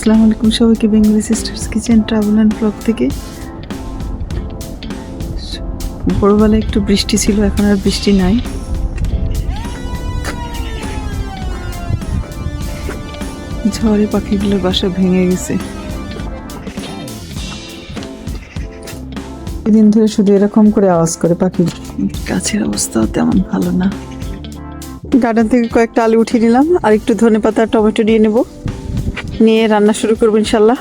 আসসালামু আলাইকুম সবাইকে Bengali sisters kitchen travel and blog থেকে। ভোরবেলা একটু বৃষ্টি ছিল, এখন আর বৃষ্টি নাই। ঝড়ে পাখিগুলোর বাসা ভেঙে গেছে। দিন ধরে শুধু এরকম করে আওয়াজ করে পাখি গাছের অবস্থাও তেমন ভালো না। গার্ডেন থেকে কয়েকটা আলু উঠিয়ে নিলাম, আর একটু ধনে পাতা টমেটো নিয়ে নেব। নিয়ে রান্না শুরু করব ইনশাল্লাহ।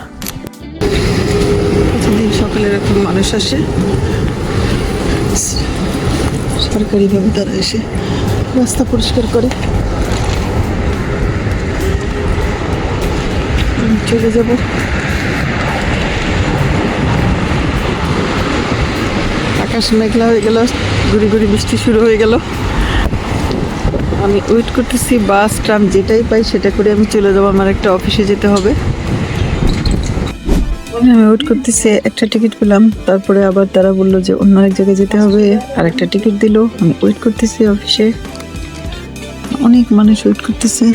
প্রতিদিন সকালে এরকম মানুষ আসে। সরকারিভাবে তারা এসে রাস্তা পরিষ্কার করে। চলে যাব। আকাশ মেঘলা হয়ে গেল, গুড়ি গুড়ি বৃষ্টি শুরু হয়ে গেল। আমি ওয়েট করতেছি বাস ট্রাম যেটাই পাই সেটা করে আমি চলে যাব। আমার একটা অফিসে যেতে হবে। আমি ওয়েট করতেছি, একটা টিকিট পেলাম। তারপরে আবার তারা বলল যে অন্য এক জায়গায় যেতে হবে। আর একটা টিকিট দিল। আমি ওয়েট করতেছি অফিসে অনেক মানুষ ওয়েট করতেছে।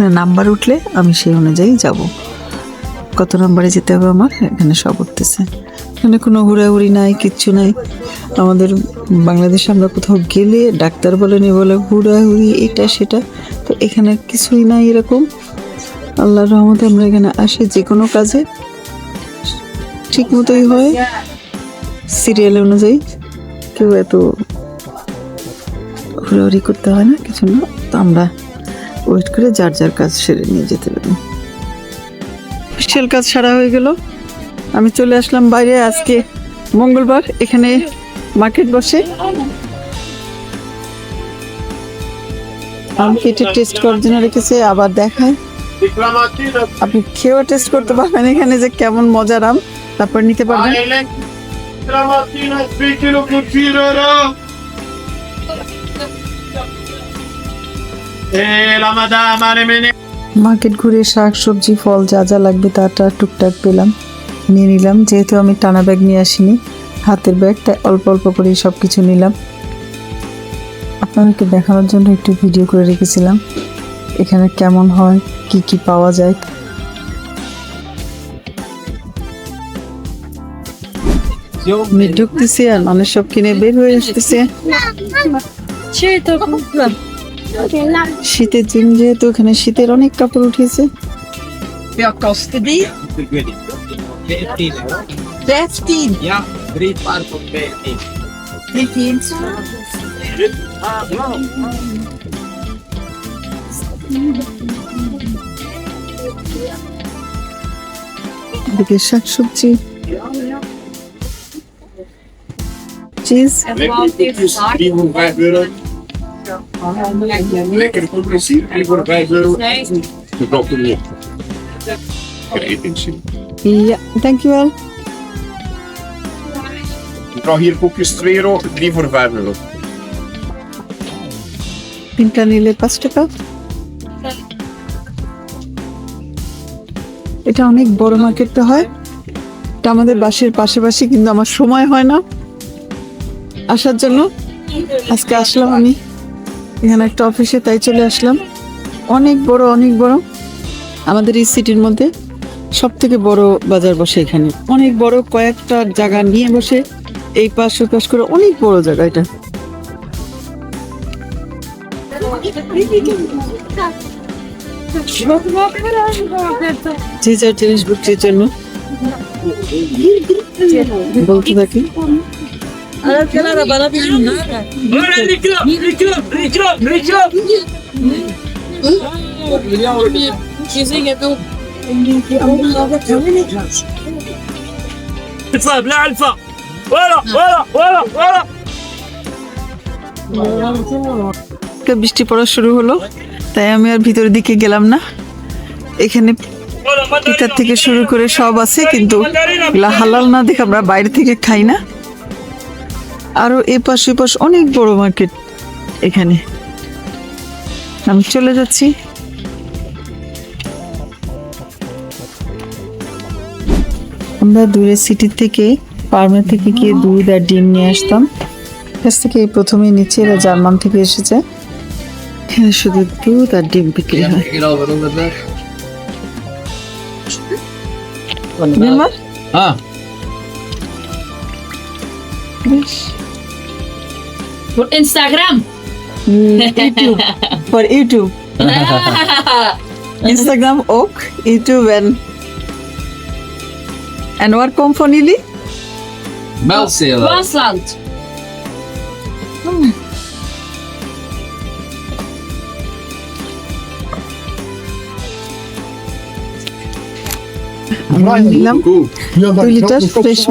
নাম্বার উঠলে আমি সেই অনুযায়ী যাব। কত নাম্বারে যেতে হবে আমার? এখানে সব উঠতেছে। এখানে কোনো হুড়াহুড়ি নাই, কিচ্ছু নাই। আমাদের বাংলাদেশে আমরা কোথাও গেলে ডাক্তার বলেনি বলে হুড়াহুড়ি, এটা, সেটা। তো এখানে কিছুই নাই এরকম। আল্লাহর রহমতে আমরা এখানে আসি যে কোনো কাজে। ঠিক মতোই হয় সিরিয়াল অনুযায়ী। কেউ এত হুড়াহুড়ি করতে হয় না, কিছু না। তো আমরা ওয়েট করে যার যার কাজ সেরে নিয়ে যেতে পারি। স্পেশাল কাজ সারা হয়ে গেল। আমি চলে আসলাম বাইরে আজকে মঙ্গলবার, এখানে মার্কেট বসে। আম কেটে টেস্ট করার জন্য রেখেছে, আবার দেখায়। আপনি খেয়েও টেস্ট করতে পারবেন এখানে যে কেমন মজার আম, তারপর নিতে পারবেন. মার্কেট ঘুরে শাক, সবজি, ফল যা যা লাগবে তাটা টুকটাক পেলাম। নিয়ে নিলাম। যেহেতু আমি টানা ব্যাগ নিয়ে আসিনি, হাতের ব্যাগ, তাই অল্প অল্প করেই সব কিছু নিলাম। আপনাদেরকে দেখানোর জন্য একটু ভিডিও করে রেখেছিলাম। এখানে কেমন হয়, কি কি পাওয়া যায়। ঢুকতেছি আর মানুষ সব কিনে বের হয়ে আসতেছে। শীতের দিন যেহেতু এখানে শীতের অনেক কাপড় উঠেছে। Vad kostar det? 13. Ja, drie par voor 15. Det finns. এদিকে শাকসবজি cheese Lekker koekjes, 3 voor 5 euro. Lekker koekjes, 3 voor 5 euro. De dokter niet. Zin. Yeah thank you all Ik krijg hier koekjes 2 euro, 3 voor 5 euro. তিনটা নিলে পাঁচ টাকা এটা অনেক বড় মার্কেটটা হয়। এটা আমাদের বাসের পাশাপাশি কিন্তু আমার সময় হয় না। আসার জন্য আজকে আসলাম আমি। এখানে একটা অফিসে তাই চলে আসলাম। অনেক বড় অনেক বড়। আমাদের এই সিটির মধ্যে। সব থেকে বড় বাজার বসে এখানে। অনেক বড় কয়েকটা জায়গা নিয়ে বসে এই পাশ ওই পাশ করে অনেক বড় জায়গা এটা। যে যার জিনিস বিক্রির জন্য। বলতে থাকি। اطلع لا الفا ورا ورا ورا ورا একটা বৃষ্টি পড়া শুরু হলো তাই আমি আর ভিতরের দিকে গেলাম না এখানে পিতার থেকে শুরু করে সব আছে কিন্তু এগুলা হালাল না দেখে আমরা বাইরে থেকে খাই না আরো এ পাশ এ পাশ অনেক বড় মার্কেট এখানে আমি চলে যাচ্ছি আমরা দূরে সিটি থেকে ফার্মের থেকে গিয়ে দুধ আর ডিম নিয়ে আসতাম। কাছ থেকে প্রথমে নিচে এরা জার্মান থেকে এসেছে। এখানে শুধু দুধ আর ডিম বিক্রি হয়। Voor Instagram. YouTube. For YouTube. Instagram ook, YouTube en En waar komt van jullie? Melzelen. Waasland. Hmm. Jullie doe je dat fris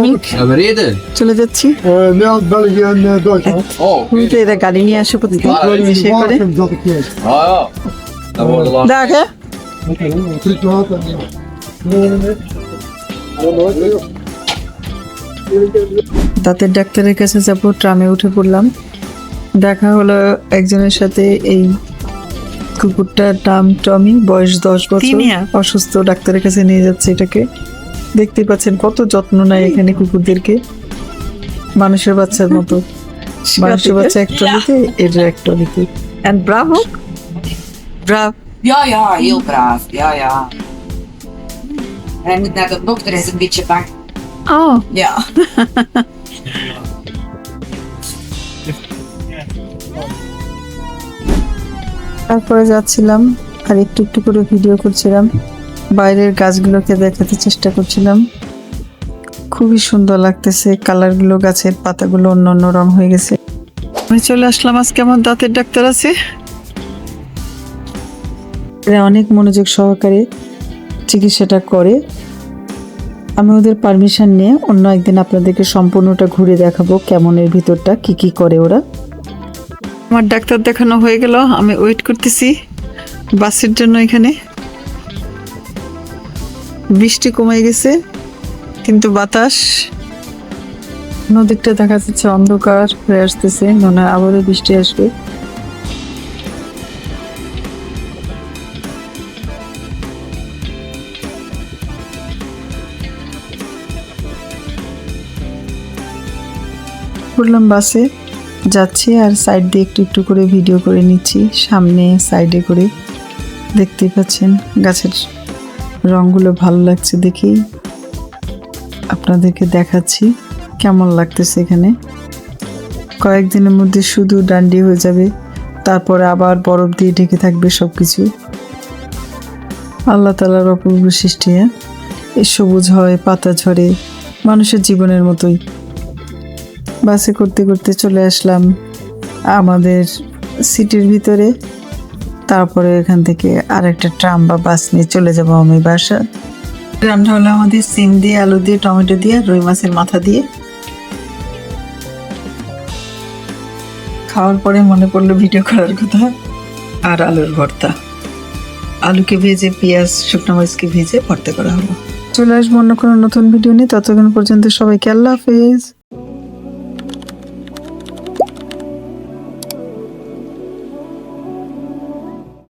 we reden. Zullen we dat zien? Eh, uh, België en eh, Duitsland. Oh, Hoe je dat kan ik niet eens op het niet zeggen. Dat ik. Eh, ah ja, dat wordt lang. Dag hè? Oké, een truc water. Nee, nee, nee. দাঁতের ডাক্তারের কাছে যাব ট্রামে উঠে পড়লাম। দেখা হলো একজনের সাথে এই কুকুরটার নাম টমি বয়স দশ বছর অসুস্থ ডাক্তারের কাছে নিয়ে যাচ্ছে এটাকে। দেখতে পাচ্ছেন কত যত্ন নেয় এখানে কুকুরদেরকে। মানুষের বাচ্চার মতো। মানুষের বাচ্চা এক ট্রলিতে এটা এক ট্রলিতে অ্যান্ড ব্রাভো ব্রাভ Ja, ja, heel braaf. Ja, ja. Hij moet naar de dokter, hij is een beetje bang. ও Ja. তারপরে যাচ্ছিলাম আর একটু একটু করে ভিডিও করছিলাম। বাইরের গাছগুলোকে দেখাতে চেষ্টা করছিলাম। খুবই সুন্দর লাগতেছে কালারগুলো গাছের পাতাগুলো অন্য অন্য রং হয়ে গেছে। আমি চলে আসলাম আজকে আমার দাঁতের ডাক্তার আছে। অনেক মনোযোগ সহকারে চিকিৎসাটা করে আমি ওদের পারমিশন নিয়ে অন্য একদিন আপনাদেরকে সম্পূর্ণটা ঘুরে দেখাবো কেমন এর ভিতরটা, কি কি করে ওরা। আমার ডাক্তার দেখানো হয়ে গেল, আমি ওয়েট করতেছি বাসের জন্য এখানে। বৃষ্টি কমে গেছে, কিন্তু বাতাস। নদীরটা দেখা যাচ্ছে অন্ধকার হয়ে আসতেছে, মনে হয় আবারও বৃষ্টি আসবে। উঠলাম বাসে। যাচ্ছি আর সাইড দিয়ে একটু একটু করে ভিডিও করে নিচ্ছি। সামনে সাইডে করে দেখতেই পাচ্ছেন গাছের রঙগুলো ভালো লাগছে দেখেই। আপনাদেরকে দেখাচ্ছি কেমন লাগতেছে এখানে। কয়েকদিনের মধ্যে শুধু ডান্ডি হয়ে যাবে, তারপরে আবার বরফ দিয়ে ঢেকে থাকবে সব কিছু আল্লাহ তালার অপূর্ব সৃষ্টি হ্যাঁ? এ সবুজ হয়, পাতা ঝরে, মানুষের জীবনের মতোই। বাসে করতে করতে চলে আসলাম আমাদের সিটির ভিতরে। তারপরে এখান থেকে আরেকটা ট্রাম বা বাস নিয়ে চলে যাব আমি বাসা। রান্না হলো আমাদের সিম দিয়ে, আলু দিয়ে, টমেটো দিয়ে, আর রুই মাছের মাথা দিয়ে। খাওয়ার পরে মনে পড়ল ভিডিও করার কথা, আর আলুর ভর্তা। আলুকে ভেজে, পেঁয়াজ, শুকনো মরিচকে ভেজে ভর্তা করা হলো। চলে আসব অন্য কোনো নতুন ভিডিও নিয়ে। ততক্ষণ পর্যন্ত সবাইকে আল্লাহ হাফেজ।